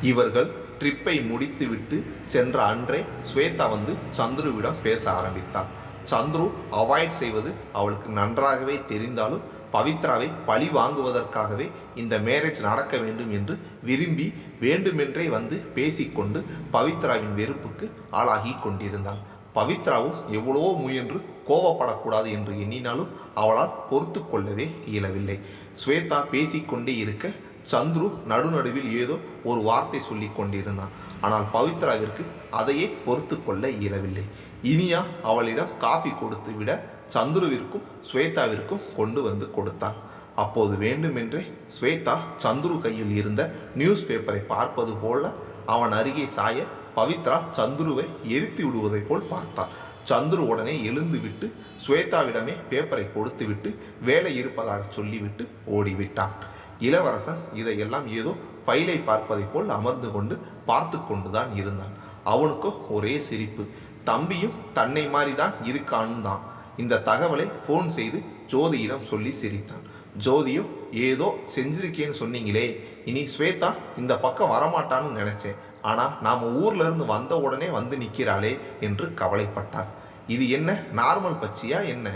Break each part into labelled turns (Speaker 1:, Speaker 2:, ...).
Speaker 1: இவர்கள் ட்ரிப்பை முடித்துவிட்டு சென்ற அன்றே ஸ்வேதா வந்து சந்துருவிடம் பேச ஆரம்பித்தாள் சந்துரு அவாய்ட் செய்வது அவளுக்கு நன்றாகவே தெரிந்தாலும் பவித்ராவை பழி வாங்குவதற்காகவே இந்த மேரேஜ் நடக்க வேண்டும் என்று விரும்பி வேண்டுமென்றே வந்து பேசிக்கொண்டு பவித்ராவின் வெறுப்புக்கு ஆளாகி கொண்டிருந்தான். பவித்ராவும் எவ்வளவோ முயன்று கோபப்படக்கூடாது என்று எண்ணினாலும் அவளால் பொறுத்து கொள்ளவே இயலவில்லை. ஸ்வேதா பேசிக்கொண்டே இருக்க சந்துரு நடுநடுவில் ஏதோ ஒரு வார்த்தை சொல்லி கொண்டிருந்தான். ஆனால் பவித்ராவிற்கு அதையே பொறுத்து கொள்ள இயலவில்லை. இனியா அவளிடம் காஃபி கொடுத்து விட சந்துருவிற்கும் ஸ்வேதாவிற்கும் கொண்டு வந்து கொடுத்தாள் அப்போது வேண்டுமென்றே ஸ்வேதா சந்துரு கையில் இருந்த நியூஸ் பேப்பரை பார்ப்பது போல அவன் அருகே சாய பவித்ரா சந்துருவை எரித்து விடுவதைப் போல் பார்த்தாள் சந்துரு உடனே எழுந்துவிட்டு ஸ்வேதாவிடமே பேப்பரை கொடுத்துவிட்டு வேலை இருப்பதாக சொல்லிவிட்டு ஓடிவிட்டான். இளவரசன் இதையெல்லாம் ஏதோ ஃபைலை பார்ப்பதைப் போல் அமர்ந்து கொண்டு பார்த்து கொண்டுதான் இருந்தான். அவனுக்கும் ஒரே சிரிப்பு. தம்பியும் தன்னை மாதிரி தான் இருக்கான்னு தான். இந்த தகவலை ஃபோன் செய்து ஜோதியிடம் சொல்லி சிரித்தான். ஜோதியோ ஏதோ செஞ்சிருக்கேன்னு சொன்னீங்களே. இனி ஸ்வேதா இந்த பக்கம் வரமாட்டான்னு நினைச்சேன். ஆனால் நாம் ஊர்ல இருந்து வந்த உடனே வந்து நிற்கிறாளே என்று கவலைப்பட்டார். இது என்ன நார்மல் பச்சியா என்ன?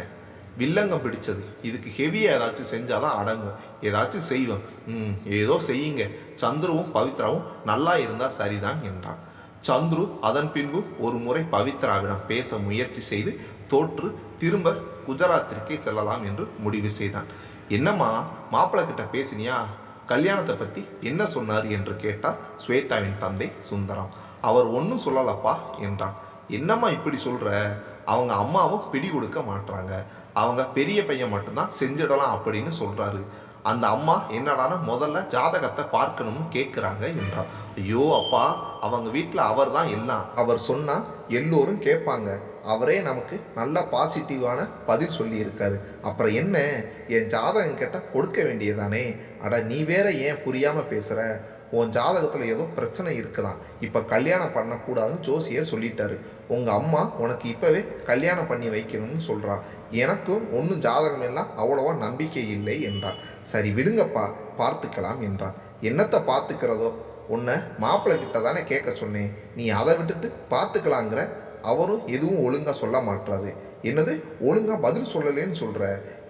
Speaker 1: வில்லங்கம் பிடிச்சது. இதுக்கு ஹெவியாக ஏதாச்சும் செஞ்சாதான் அடங்கும். ஏதாச்சும் செய்வோம் ம் ஏதோ செய்யுங்க. சந்துருவும் பவித்ராவும் நல்லா இருந்தால் சரிதான் என்றான். சந்துரு அதன் பின்பு ஒரு முறை பவித்ராவிடம் பேச முயற்சி செய்து தோற்று திரும்ப குஜராத்திற்கே செல்லலாம் என்று முடிவு செய்தான். என்னம்மா மாப்பிள்ளை கிட்ட பேசினியா? கல்யாணத்தை பற்றி என்ன சொன்னார் என்று கேட்டார் ஸ்வேதாவின் தந்தை சுந்தரம். அவர் ஒன்றும் சொல்லலப்பா என்றான். என்னம்மா இப்படி சொல்கிற அவங்க அம்மாவும் பிடி கொடுக்க மாட்றாங்க. அவங்க பெரிய பையன் மட்டும்தான் செஞ்சிடலாம் அப்படின்னு சொல்கிறாரு அந்த அம்மா என்னடானா முதல்ல ஜாதகத்தை பார்க்கணும்னு கேட்குறாங்க என்றார் ஐயோ அப்பா அவங்க வீட்டில் அவர் தான் எல்லாம். அவர் சொன்னால் எல்லோரும் கேட்பாங்க. அவரே நமக்கு நல்ல பாசிட்டிவான பதில் சொல்லியிருக்காரு. அப்புறம் என்ன? என் ஜாதகம் கேட்டால் கொடுக்க வேண்டியதானே அட நீ வேற ஏன் புரியாமல் பேசுகிற உன் ஜாதகத்தில் ஏதோ பிரச்சனை இருக்குதாம் இப்போ கல்யாணம் பண்ணக்கூடாதுன்னு ஜோசியர் சொல்லிட்டாரு. உங்கள் அம்மா உனக்கு இப்போவே கல்யாணம் பண்ணி வைக்கணும்னு சொல்கிறா எனக்கும் ஒன்றும் ஜாதகம் எல்லாம் அவ்வளோவா நம்பிக்கை இல்லை என்றார். சரி விடுங்கப்பா பார்த்துக்கலாம் என்றான் என்னத்தை பார்த்துக்கிறதோ? உன்னை மாப்பிள்ளை கிட்ட தானே கேட்க சொன்னேன். நீ அதை விட்டுட்டு பார்த்துக்கலாங்கிற? அவரும் எதுவும் ஒழுங்காக சொல்ல மாட்டாரு. என்னது ஒழுங்காக பதில் சொல்லலேன்னு சொல்கிற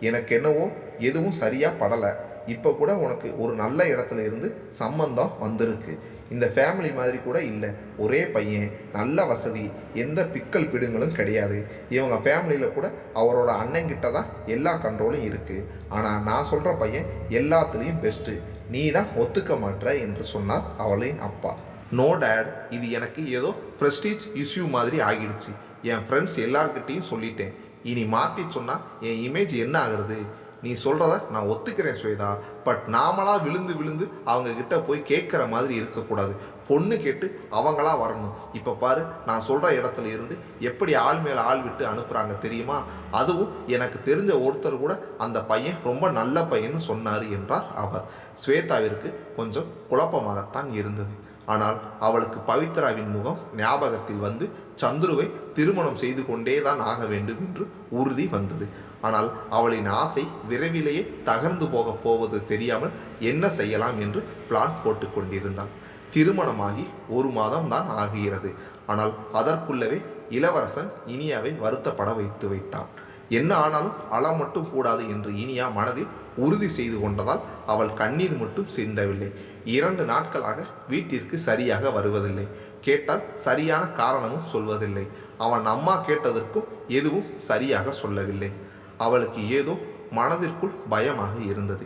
Speaker 1: எனக்கு என்னவோ எதுவும் சரியாக படலை. இப்போ கூட உனக்கு ஒரு நல்ல இடத்துல இருந்து சம்பந்தம் வந்திருக்கு. இந்த ஃபேமிலி மாதிரி கூட இல்லை. ஒரே பையன் நல்ல வசதி எந்த பிக்கல் பிடுங்களும் கிடையாது. இவங்க ஃபேமிலியில் கூட அவரோட அண்ணங்கிட்ட தான் எல்லா கண்ட்ரோலும் இருக்குது ஆனால் நான் சொல்கிற பையன் எல்லாத்துலேயும் பெஸ்ட்டு நீ தான் ஒத்துக்க மாட்ற என்று சொன்னார் அவளின் அப்பா. நோ டேட் இது எனக்கு ஏதோ ப்ரெஸ்டீஜ் இஷ்யூ மாதிரி ஆகிடுச்சு. என் ஃப்ரெண்ட்ஸ் எல்லார்கிட்டேயும் சொல்லிட்டேன். இனி மாற்றி சொன்னால் என் இமேஜ் என்ன ஆகுறது? நீ சொல்கிறத நான் ஒத்துக்கிறேன் ஸ்வேதா. பட் நாமளாக விழுந்து விழுந்து அவங்கக்கிட்ட போய் கேட்குற மாதிரி இருக்கக்கூடாது. பொண்ணு கேட்டு அவங்களா வரணும். இப்போ பாரு நான் சொல்கிற இடத்துல இருந்து எப்படி ஆள் மேலே ஆள் விட்டு அனுப்புகிறாங்க தெரியுமா? அதுவும் எனக்கு தெரிஞ்ச ஒருத்தர் கூட அந்த பையன் ரொம்ப நல்ல பையன்னு சொன்னார் என்றார் அவர். ஸ்வேதாவிற்கு கொஞ்சம் குழப்பமாகத்தான் இருந்தது. ஆனால் அவளுக்கு பவித்ராவின் முகம் ஞாபகத்தில் வந்து சந்துருவை திருமணம் செய்து கொண்டே தான் ஆக வேண்டும் என்று உறுதி வந்தது. ஆனால் அவளின் ஆசை விரைவிலேயே தகர்ந்து போகப் போவது தெரியாமல் என்ன செய்யலாம் என்று பிளான் போட்டு கொண்டிருந்தாள் திருமணமாகி ஒரு மாதம் தான் ஆகிறது. ஆனால் அதற்குள்ளவே இளவரசன் இனியாவை வருத்தப்பட வைத்து விட்டான். என்ன ஆனாலும் அள மட்டும் கூடாது என்று இனியா மனதில் உறுதி செய்து கொண்டதால் அவள் கண்ணீர் மட்டும் சிந்தவில்லை. இரண்டு நாட்களாக வீட்டிற்கு சரியாக வருவதில்லை. கேட்டால் சரியான காரணமும் சொல்வதில்லை. அவன் அம்மா கேட்டதற்கும் எதுவும் சரியாக சொல்லவில்லை. அவளுக்கு ஏதோ மனதிற்குள் பயமாக இருந்தது.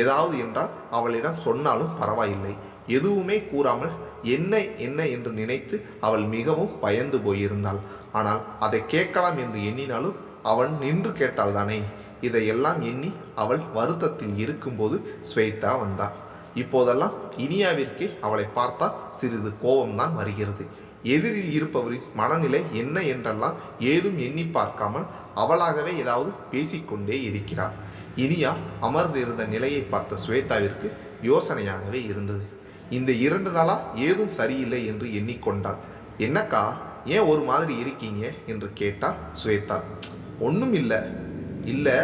Speaker 1: ஏதாவது என்றால் அவளிடம் சொன்னாலும் பரவாயில்லை. எதுவுமே கூறாமல் என்ன என்ன என்று நினைத்து அவள் மிகவும் பயந்து போயிருந்தாள். ஆனால் அதை கேட்கலாம் என்று எண்ணினாலும் அவன் நின்று கேட்டால்தானே இதையெல்லாம் எண்ணி அவள் வருத்தத்தில் இருக்கும்போது ஸ்வேதா வந்தாள். இப்போதெல்லாம் இனியாவிற்கே அவளை பார்த்தால் சிறிது கோபம்தான் வருகிறது. எதிரில் இருப்பவரின் மனநிலை என்ன என்றெல்லாம் ஏதும் எண்ணி பார்க்காமல் அவளாகவே ஏதாவது பேசிக்கொண்டே இருக்கிறாள். இனியா அமர்ந்திருந்த நிலையை பார்த்த ஸ்வேதாவிற்கு யோசனையாகவே இருந்தது. இந்த இரண்டு நாளா ஏதும் சரியில்லை என்று எண்ணிக்கொண்டாள். என்னக்கா ஏன் ஒரு மாதிரி இருக்கீங்க? என்று கேட்டால் ஸ்வேதா. ஒன்றும் இல்லை இல்லை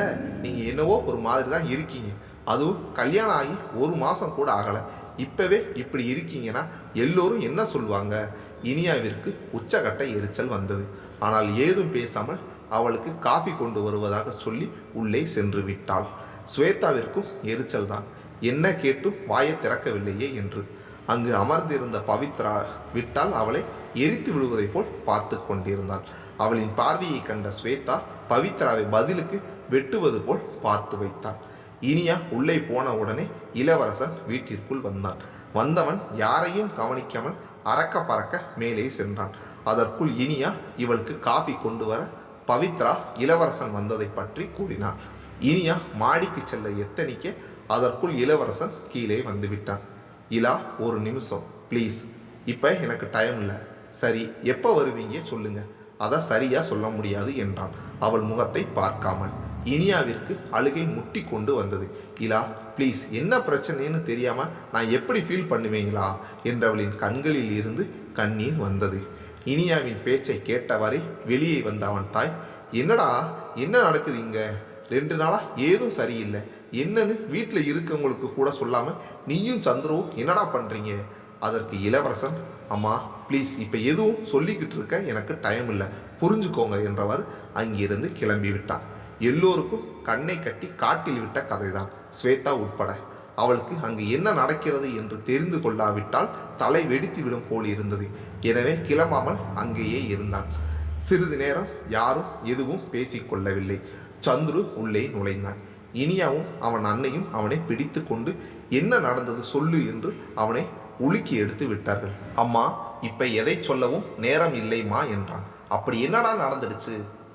Speaker 1: நீங்கள் என்னவோ ஒரு மாதிரி தான் இருக்கீங்க. அதுவும் கல்யாணம் ஆகி ஒரு மாதம் கூட ஆகலை. இப்போவே இப்படி இருக்கீங்கன்னா எல்லோரும் என்ன சொல்லுவாங்க? இனியாவிற்கு உச்சகட்ட எரிச்சல் வந்தது. ஆனால் ஏதும் பேசாமல் அவளுக்கு காஃபி கொண்டு வருவதாக சொல்லி உள்ளே சென்று விட்டாள். ஸ்வேதாவிற்கும் எரிச்சல் தான். என்ன கேட்டும் வாயை திறக்கவில்லையே என்று. அங்கு அமர்ந்திருந்த பவித்ரா விட்டால் அவளை எரித்து விடுவதைப் போல் பார்த்து கொண்டிருந்தாள் அவளின் பார்வையை கண்ட ஸ்வேதா பவித்ராவை பதிலுக்கு வெட்டுவது போல் பார்த்து வைத்தாள் இனியா உள்ளே போன உடனே இளவரசன் வீட்டிற்குள் வந்தான். வந்தவன் யாரையும் கவனிக்காமல் அறக்க பறக்க மேலே சென்றான். அதற்குள் இனியா இவளுக்கு காபி கொண்டு வர பவித்ரா இளவரசன் வந்ததை பற்றி கூறினாள் இனியா மாடிக்கு செல்ல எத்தனிக்க அதற்குள் இளவரசன் கீழே வந்துவிட்டான். இலா ஒரு நிமிஷம். ப்ளீஸ் இப்போ எனக்கு டைம் இல்லை. சரி எப்போ வருவீங்க சொல்லுங்க. அதை சரியாக சொல்ல முடியாது என்றான். அவள் முகத்தை பார்க்காமல். இனியாவிற்கு அழுகை முட்டி கொண்டு வந்தது. இலா ப்ளீஸ் என்ன பிரச்சனைன்னு தெரியாமல் நான் எப்படி ஃபீல் பண்ணுவீங்களா என்றவளின் கண்களில் இருந்து கண்ணீர் வந்தது. இனியாவின் பேச்சை கேட்டவாறே வெளியே வந்த அவன் தாய் என்னடா என்ன நடக்குது இங்கே? ரெண்டு நாளாக ஏதும் சரியில்லை. என்னன்னு வீட்டில் இருக்கவங்களுக்கு கூட சொல்லாமல் நீயும் சந்துருவும் என்னடா பண்ணுறீங்க அதற்கு இளவரசன் அம்மா ப்ளீஸ் இப்போ எதுவும் சொல்லிக்கிட்டு இருக்க எனக்கு டைம் இல்லை. புரிஞ்சுக்கோங்க என்றவர் அங்கிருந்து கிளம்பி விட்டான். எல்லோருக்கும் கண்ணை கட்டி காட்டில் விட்ட கதைதான். ஸ்வேதா உட்பட. அவளுக்கு அங்கு என்ன நடக்கிறது என்று தெரிந்து கொள்ளாவிட்டால் தலை வெடித்து விடும் போல் இருந்தது. எனவே கிளம்பாமல் அங்கேயே இருந்தான் சிறிது நேரம் யாரும் எதுவும் பேசிக்கொள்ளவில்லை சந்துரு உள்ளே நுழைந்தான். இனியாவும் அவன் அன்னையும் அவனை பிடித்து கொண்டு என்ன நடந்தது சொல்லு என்று அவனை உலுக்கி எடுத்து விட்டார்கள். அம்மா இப்ப எதை சொல்லவும் நேரம் இல்லைம்மா என்றான். அப்படி என்னடா நடந்துடுச்சு?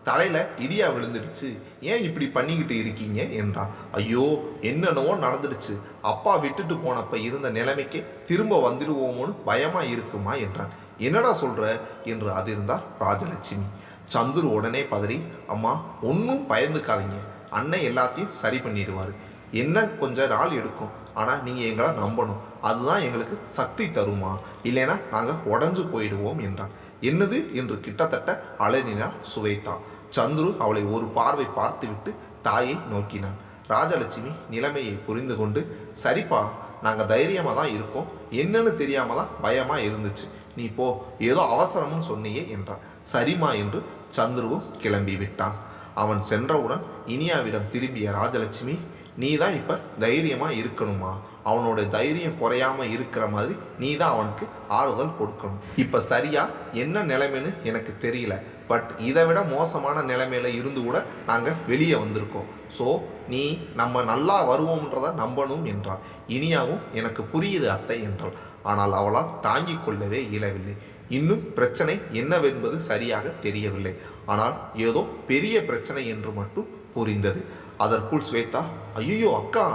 Speaker 1: தலையில் இடியா விழுந்துடுச்சு. ஏன் இப்படி பண்ணிக்கிட்டு இருக்கீங்க? என்றான். ஐயோ என்னென்னவோ நடந்துடுச்சு. அப்பா விட்டுட்டு போனப்ப இருந்த நிலைமைக்கு திரும்ப வந்துடுவோமோன்னு பயமா இருக்குமா? என்றான். என்னடா சொல்ற? என்று அதிர்ந்தார் ராஜலட்சுமி. சந்துரு உடனே பதறி அம்மா ஒன்றும் பயந்துக்காதீங்க. அண்ணன் எல்லாத்தையும் சரி பண்ணிடுவார். என்ன கொஞ்ச நாள் எடுக்கும். ஆனால் நீங்கள் எங்களை நம்பணும். அதுதான் எங்களுக்கு சக்தி தருமா? இல்லைன்னா நாங்கள் உடஞ்சு போயிடுவோம். என்றான். என்னது? என்று கிட்டத்தட்ட அலறினாள் சுவைத்தான் சந்துரு அவளை ஒரு பார்வை பார்த்துவிட்டு தாயை நோக்கினான். ராஜலட்சுமி நிலைமையை புரிந்து கொண்டு சரிப்பா நாங்கள் தைரியமாக தான் இருக்கோம். என்னன்னு தெரியாமல் தான் பயமாக இருந்துச்சு. நீ போ ஏதோ அவசரம்னு சொன்னியே என்றான். சரிம்மா என்று சந்துருவும் கிளம்பி விட்டான். அவன் சென்றவுடன் இனியாவிடம் திரும்பிய ராஜலட்சுமி நீ தான் இப்போ தைரியமாக இருக்கணுமா? அவனோட தைரியம் குறையாம இருக்கிற மாதிரி நீ தான் அவனுக்கு ஆறுதல் கொடுக்கணும். இப்போ சரியாக என்ன நிலைமைன்னு எனக்கு தெரியல. பட் இதை விட மோசமான நிலைமையில் இருந்து கூட நாங்கள் வெளியே வந்திருக்கோம். ஸோ நீ நம்ம நல்லா வருவோம்ன்றதை நம்பணும் என்றாள். இனியாவும் எனக்கு புரியுது அத்தை என்றாள். ஆனால் அவளால் தாங்கிக் கொள்ளவே இயலவில்லை. இன்னும் பிரச்சனை என்னவென்பது சரியாக தெரியவில்லை. ஆனால் ஏதோ பெரிய பிரச்சனை என்று மட்டும் புரிந்தது. அதற்குள் ஸ்வேதா ஐயோ அக்கா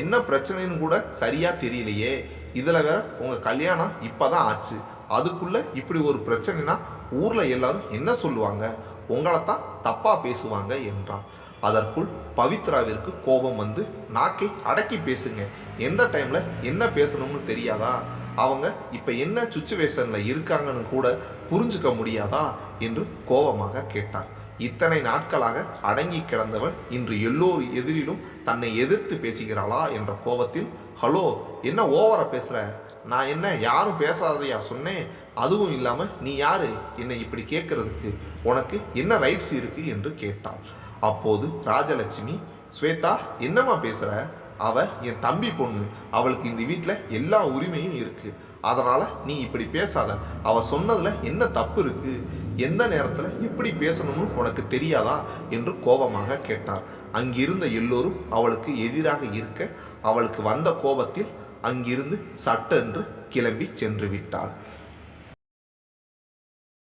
Speaker 1: என்ன பிரச்சனைன்னு கூட சரியாக தெரியலையே. இதில் வேற உங்கள் கல்யாணம் இப்போ தான் ஆச்சு. அதுக்குள்ளே இப்படி ஒரு பிரச்சனைனா ஊரில் எல்லாரும் என்ன சொல்லுவாங்க? உங்களை தான் தப்பாக பேசுவாங்க என்றான். அதற்குள் பவித்ராவிற்கு கோபம் வந்து நாக்கை அடக்கி பேசுங்க. எந்த டைமில் என்ன பேசணும்னு தெரியாதா? அவங்க இப்போ என்ன சுச்சுவேஷனில் இருக்காங்கன்னு கூட புரிஞ்சுக்க முடியாதா? என்று கோபமாக கேட்டான் இத்தனை நாட்களாக அடங்கி கிடந்தவள் இன்று எல்லோர் எதிரிலும் தன்னை எதிர்த்து பேசுகிறாளா என்ற கோபத்தில் ஹலோ என்ன ஓவரா பேசுகிற நான் என்ன யாரும் பேசாததையா சொன்னேன்? அதுவும் இல்லாமல் நீ யாரு? என்னை இப்படி கேட்கறதுக்கு உனக்கு என்ன ரைட்ஸ் இருக்கு? என்று கேட்டாள். அப்போது ராஜலட்சுமி ஸ்வேதா என்னம்மா பேசுகிற அவ என் தம்பி பொண்ணு. அவளுக்கு இந்த வீட்டில் எல்லா உரிமையும் இருக்கு. அதனால் நீ இப்படி பேசாத. அவ சொன்னதில் என்ன தப்பு இருக்கு? எந்த நேரத்தில் எப்படி பேசணும்னு உனக்கு தெரியாதா? என்று கோபமாக கேட்டார். அங்கிருந்த எல்லோரும் அவளுக்கு எதிராக இருக்க அவளுக்கு வந்த கோபத்தில் அங்கிருந்து சட்டென்று கிளம்பி சென்று விட்டாள்